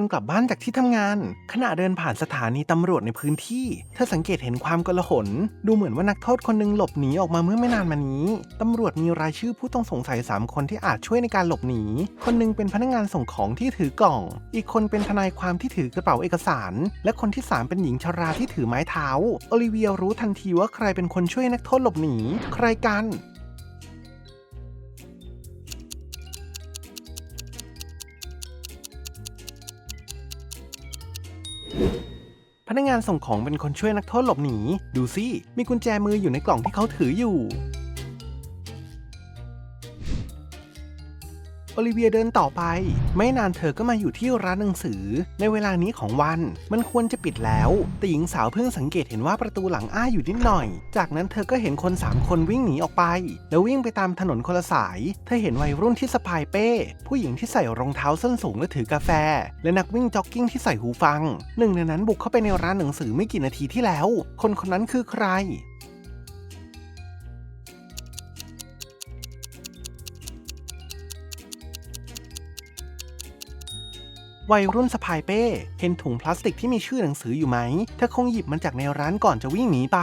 นกลับบ้านจากที่ทำงาน ขณะเดินผ่านสถานีตำรวจในพื้นที่ เธอสังเกตเห็นความกลาหน ดูเหมือนว่านักโทษคนหนึงหลบหนีออกมาเมื่อไม่นานมานี้ตำรวจมีรายชื่อผู้ต้องสงสัย 3 คนที่อาจช่วยในการหลบหนี คนหนึงเป็นพนักงานส่งของที่ถือกล่อง อีกคนเป็นทนายความที่ถือกระเป๋าเอกสาร และคนที่ 3 เป็นหญิงชราที่ถือไม้เท้า โอลิเวียรู้ทันทีว่าใครเป็นคนช่วยนักโทษหลบหนี ใครกัน พนักงานส่งของเป็นคนช่วยนักโทษหลบหนี ดูสิมีกุญแจมืออยู่ในกล่องที่เขาถืออยู่ อลิเวียเดินต่อไป ไม่นานเธอก็มาอยู่ที่ร้านหนังสือ ในเวลานี้ของวัน มันควรจะปิดแล้ว แต่หญิงสาวเพิ่งสังเกตเห็นว่าประตูหลังอ้าอยู่นิดหน่อย จากนั้นเธอก็เห็นคนสามคนวิ่งหนีออกไป แล้ววิ่งไปตามถนนคนละสาย เธอเห็นวัยรุ่นที่สะพายเป้ ผู้หญิงที่ใส่รองเท้าส้นสูงและถือกาแฟ และนักวิ่งจ็อกกิ้งที่ใส่หูฟัง หนึ่งในนั้นบุกเข้าไปในร้านหนังสือไม่กี่นาทีที่แล้ว คนคนนั้นคือใคร วัยรุ่นสะพายเป้ เห็นถุงพลาสติกที่มีชื่อหนังสืออยู่ไหม เธอคงหยิบมันจากในร้านก่อนจะวิ่งหนีไป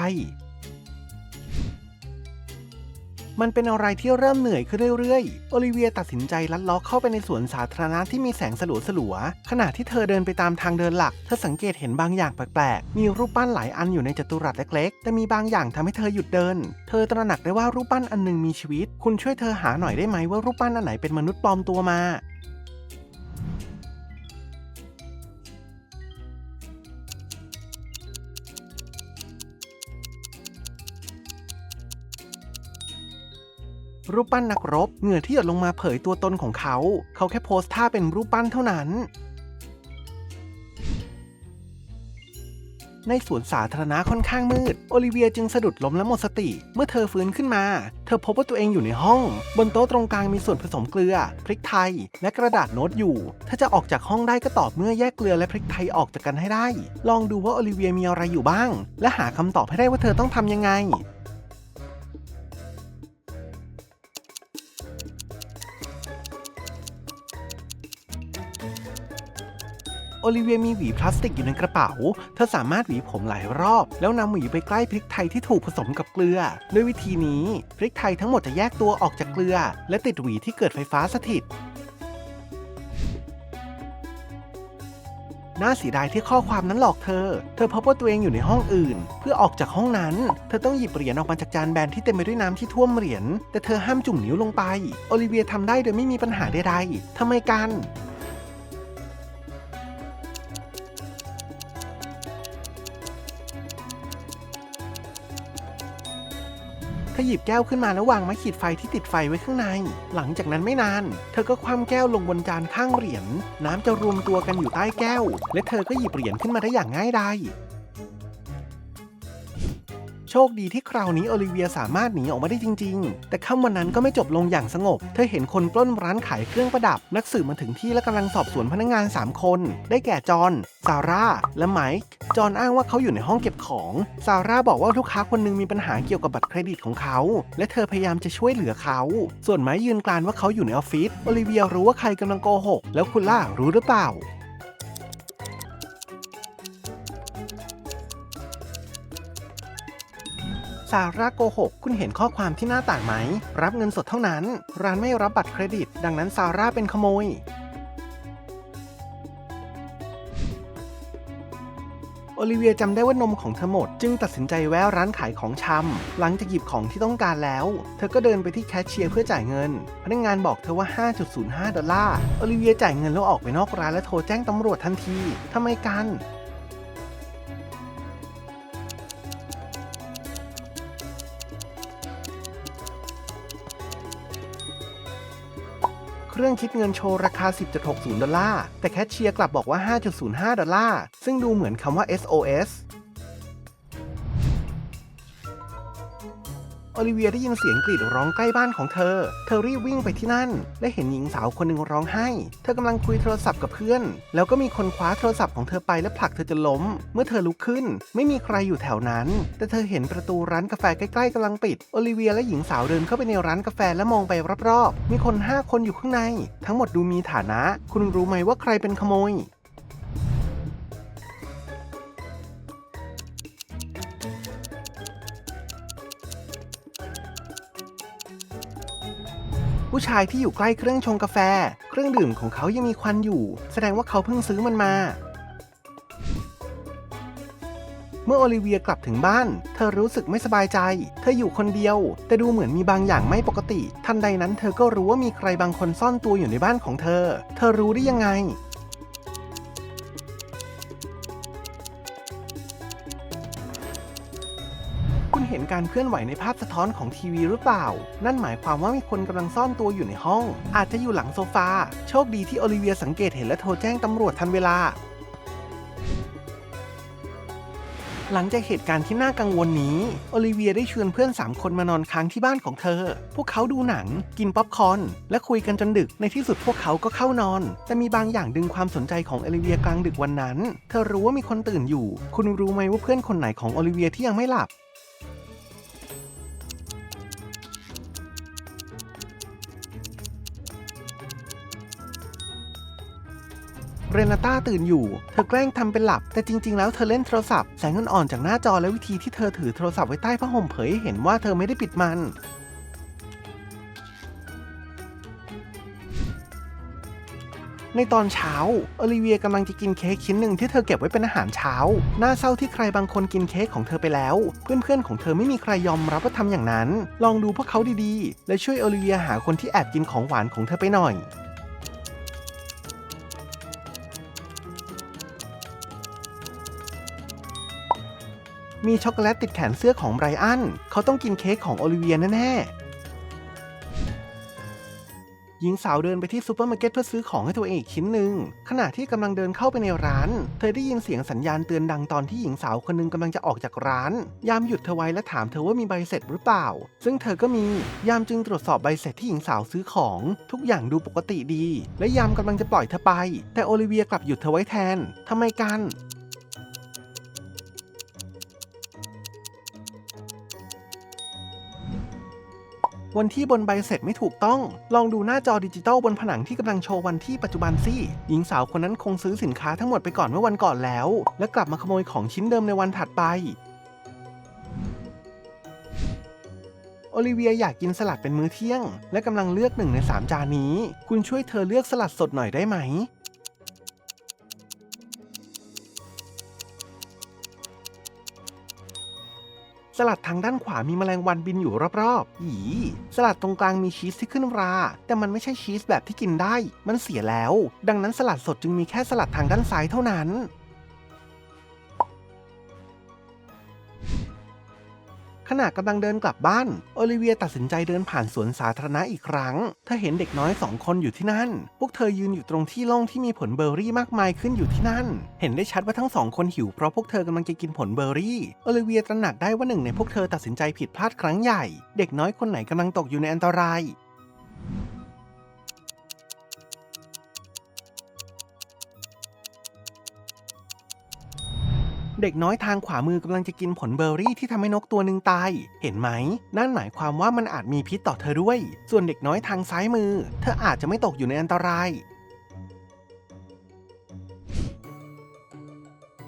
มันเป็นอะไรที่เริ่มเหนื่อยขึ้นเรื่อยๆ โอลิเวียตัดสินใจลัดล้อเข้าไปในสวนสาธารณะที่มีแสงสลัวๆ ขณะที่เธอเดินไปตามทางเดินหลัก เธอสังเกตเห็นบางอย่างแปลกๆ มีรูปปั้นหลายอันอยู่ในจัตุรัสเล็กๆ แต่มีบางอย่างทำให้เธอหยุดเดิน เธอตระหนักได้ว่ารูปปั้นอันหนึงมีชีวิต คุณช่วยเธอหาหน่อยได้ไหมว่ารูปปั้นอันไหนเป็นมนุษย์ปลอมตัวมา รูปปั้นนักรบ เหงื่อที่หยดลงมาเผยตัวตนของเขา เขาแค่โพสท่าเป็นรูปปั้นเท่านั้น ในสวนสาธารณะค่อนข้างมืด โอลิเวียจึงสะดุดล้มและหมดสติ เมื่อเธอฟื้นขึ้นมา เธอพบว่าตัวเองอยู่ในห้อง บนโต๊ะตรงกลางมีส่วนผสมเกลือ พริกไทย และกระดาษโน้ตอยู่ ถ้าจะออกจากห้องได้ก็ต่อเมื่อแยกเกลือและพริกไทยออกจากกันให้ได้ ลองดูว่าโอลิเวียมีอะไรอยู่บ้าง และหาคำตอบให้ได้ว่าเธอต้องทำยังไง โอลิเวียมีหวีพลาสติกอยู่ในกระเป๋า เธอสามารถหวีผมหลายรอบ แล้วนำหวีไปใกล้พริกไทยที่ถูกผสมกับเกลือ ด้วยวิธีนี้พริกไทยทั้งหมดจะแยกตัวออกจากเกลือ และติดหวีที่เกิดไฟฟ้าสถิตน่าเสียดายที่ข้อความนั้นหลอกเธอ เธอพบว่าตัวเองอยู่ในห้องอื่น เพื่อออกจากห้องนั้น เธอต้องหยิบเหรียญออกมาจากจานแบนที่เต็มไปด้วยน้ำที่ท่วมเหรียญ แต่เธอห้ามจุ่มนิ้วลงไป โอลิเวียทำได้โดยไม่มีปัญหาใดๆทำไมกัน ธอหยิบแก้วขึ้นมาแล้ววางไม้ขีดไฟที่ติดไฟไว้ข้างใน หลังจากนั้นไม่นาน เธอก็คว่ำแก้วลงบนจานข้างเหรียญ น้ำจะรวมตัวกันอยู่ใต้แก้ว และเธอก็หยิบเหรียญขึ้นมาได้อย่างง่ายดาย โชคดีที่คราวนี้โอลิเวียสามารถหนีออกมาได้จริง ๆ แต่ค่ำวันนั้นก็ไม่จบลงอย่างสงบ เธอเห็นคนปล้นร้านขายเครื่องประดับ นักสืบมาถึงที่และกำลังสอบสวนพนักงาน 3 คน ได้แก่จอห์นซาร่า และไมค์จอห์นอ้างว่าเขาอยู่ในห้องเก็บของ ซาร่าบอกว่าลูกค้าคนหนึงมีปัญหาเกี่ยวกับบัตรเครดิตของเขา และเธอพยายามจะช่วยเหลือเขา ส่วนไมค์ยืนกรานว่าเขาอยู่ในออฟฟิศ โอลิเวียรู้ว่าใครกำลังโกหก แล้วคุณล่ะรู้หรือเปล่า ซาร่าโกหก คุณเห็นข้อความที่หน้าต่างไหม รับเงินสดเท่านั้น ร้านไม่รับบัตรเครดิต ดังนั้นซาร่าเป็นขโมย โอลิเวียจำได้ว่านมของเธอหมด จึงตัดสินใจแวะร้านขายของชำ หลังจากหยิบของที่ต้องการแล้ว เธอก็เดินไปที่แคชเชียร์เพื่อจ่ายเงิน พนักงานบอกเธอว่า 5.05 ดอลลาร์ โอลิเวียจ่ายเงินแล้วออกไปนอกร้านและโทรแจ้งตำรวจทันทีทำไมกัน รื่องคิดเงินโชว์ราคา 10.60 ดอลลาร์ แต่แคชเชียร์กลับบอกว่า 5.05 ดอลลาร์ ซึ่งดูเหมือนคำว่า SOS โอลิเวียได้ยินเสียงกรีดร้องใกล้บ้านของเธอ เธอรีบวิ่งไปที่นั่น และเห็นหญิงสาวคนหนึ่งร้องไห้ เธอกำลังคุยโทรศัพท์กับเพื่อน แล้วก็มีคนคว้าโทรศัพท์ของเธอไปและผลักเธอจนล้ม เมื่อเธอลุกขึ้น ไม่มีใครอยู่แถวนั้น แต่เธอเห็นประตูร้านกาแฟใกล้ๆกำลังปิด โอลิเวียและหญิงสาวเดินเข้าไปในร้านกาแฟและมองไปรอบๆ มีคน 5 คนอยู่ข้างใน ทั้งหมดดูมีฐานะ คุณรู้ไหมว่าใครเป็นขโมย ผู้ชายที่อยู่ใกล้เครื่องชงกาแฟ เครื่องดื่มของเขายังมีควันอยู่ แสดงว่าเขาเพิ่งซื้อมันมา เมื่อโอลิเวียกลับถึงบ้าน เธอรู้สึกไม่สบายใจ เธออยู่คนเดียว แต่ดูเหมือนมีบางอย่างไม่ปกติ ทันใดนั้นเธอก็รู้ว่ามีใครบางคนซ่อนตัวอยู่ในบ้านของเธอ เธอรู้ได้ยังไง เห็นการเคลื่อนไหวในภาพสะท้อนของทีวีหรือเปล่า นั่นหมายความว่ามีคนกำลังซ่อนตัวอยู่ในห้อง อาจจะอยู่หลังโซฟา โชคดีที่โอลิเวียสังเกตเห็นและโทรแจ้งตำรวจทันเวลา หลังจากเหตุการณ์ที่น่ากังวลนี้ โอลิเวียได้ชวนเพื่อน 3 คนมานอนค้างที่บ้านของเธอ พวกเขาดูหนัง กินป๊อปคอร์นและคุยกันจนดึก ในที่สุดพวกเขาก็เข้านอน แต่มีบางอย่างดึงความสนใจของโอลิเวียกลางดึกวันนั้น เธอรู้ว่ามีคนตื่นอยู่ คุณรู้ไหมว่าเพื่อนคนไหนของโอลิเวียที่ยังไม่หลับ เรนาต้าตื่นอยู่ เธอแกล้งทำเป็นหลับ แต่จริง ๆ แล้วเธอเล่นโทรศัพท์ แสงอ่อนๆจากหน้าจอและวิธีที่เธอถือโทรศัพท์ไว้ใต้ผ้าห่มเผยให้เห็นว่าเธอไม่ได้ปิดมัน ในตอนเช้า โอลิเวียกำลังจะกินเค้กชิ้นหนึ่งที่เธอเก็บไว้เป็นอาหารเช้า น่าเศร้าที่ใครบางคนกินเค้กของเธอไปแล้ว เพื่อนๆ ของเธอไม่มีใครยอมรับว่าทำอย่างนั้น ลองดูพวกเขาดีๆ และช่วยโอลิเวียหาคนที่แอบกินของหวานของเธอไปหน่อย มีช็อกโกแลตติดแขนเสื้อของไบรอัน เขาต้องกินเค้กของโอลิเวียแน่ๆหญิงสาวเดินไปที่ซูเปอร์มาร์เก็ตเพื่อซื้อของให้ตัวเองอีกชิ้นหนึ่ง ขณะที่กำลังเดินเข้าไปในร้าน เธอได้ยินเสียงสัญญาณเตือนดังตอนที่หญิงสาวคนหนึงกำลังจะออกจากร้าน ยามหยุดเธอไว้และถามเธอว่ามีใบเสร็จหรือเปล่า ซึ่งเธอก็มี ยามจึงตรวจสอบใบเสร็จที่หญิงสาวซื้อของ ทุกอย่างดูปกติดี และยามกำลังจะปล่อยเธอไป แต่โอลิเวียกลับหยุดเธอไว้แทนทำไมกัน วันที่บนใบเสร็จไม่ถูกต้อง ลองดูหน้าจอดิจิตอลบนผนังที่กำลังโชว์วันที่ปัจจุบันสิหญิงสาวคนนั้นคงซื้อสินค้าทั้งหมดไปก่อนเมื่อวันก่อนแล้ว และกลับมาขโมยของชิ้นเดิมในวันถัดไปโอลิเวียอยากกินสลัดเป็นมื้อเที่ยง และกำลังเลือกหนึ่งในสามจานนี้ คุณช่วยเธอเลือกสลัดสดหน่อยได้ไหม สลัดทางด้านขวามีแมลงวันบินอยู่รอบๆอีสลัดตรงกลางมีชีสที่ขึ้นรา แต่มันไม่ใช่ชีสแบบที่กินได้ มันเสียแล้ว ดังนั้นสลัดสดจึงมีแค่สลัดทางด้านซ้ายเท่านั้น ขณะกำลังเดินกลับบ้าน โอลิเวียตัดสินใจเดินผ่านสวนสาธารณะอีกครั้ง เธอเห็นเด็กน้อยสองคนอยู่ที่นั่น พวกเธอยืนอยู่ตรงที่โล่งที่มีผลเบอร์รี่มากมายขึ้นอยู่ที่นั่น เห็นได้ชัดว่าทั้งสองคนหิวเพราะพวกเธอกำลังจะกินผลเบอร์รี่ โอลิเวียตระหนักได้ว่าหนึ่งในพวกเธอตัดสินใจผิดพลาดครั้งใหญ่ เด็กน้อยคนไหนกำลังตกอยู่ในอันตราย เด็กน้อยทางขวามือกำลังจะกินผลเบอร์รี่ที่ทำให้นกตัวหนึ่งตาย เห็นไหม นั่นหมายความว่ามันอาจมีพิษต่อเธอด้วย ส่วนเด็กน้อยทางซ้ายมือ เธออาจจะไม่ตกอยู่ในอันตราย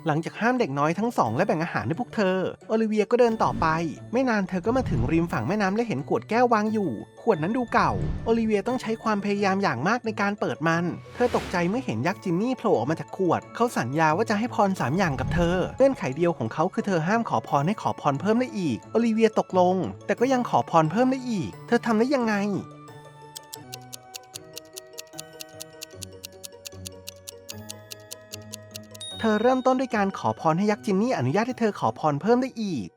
หลังจากห้ามเด็กน้อยทั้งสองและแบ่งอาหารให้พวกเธอ โอลิเวียก็เดินต่อไป ไม่นานเธอก็มาถึงริมฝั่งแม่น้ำและเห็นขวดแก้ววางอยู่ ขวดนั้นดูเก่า โอลิเวียต้องใช้ความพยายามอย่างมากในการเปิดมัน เธอตกใจเมื่อเห็นยักษ์จินนี่โผล่ออกมาจากขวด เขาสัญญาว่าจะให้พรสามอย่างกับเธอ เงื่อนไขเดียวของเขาคือเธอห้ามขอพรให้ขอพรเพิ่มได้อีก โอลิเวียตกลง แต่ก็ยังขอพรเพิ่มได้อีก เธอทำได้ยังไง เธอเริ่มต้นด้วยการขอพรให้ยักษ์จินนี่อนุญาตให้เธอขอพรเพิ่มได้อีก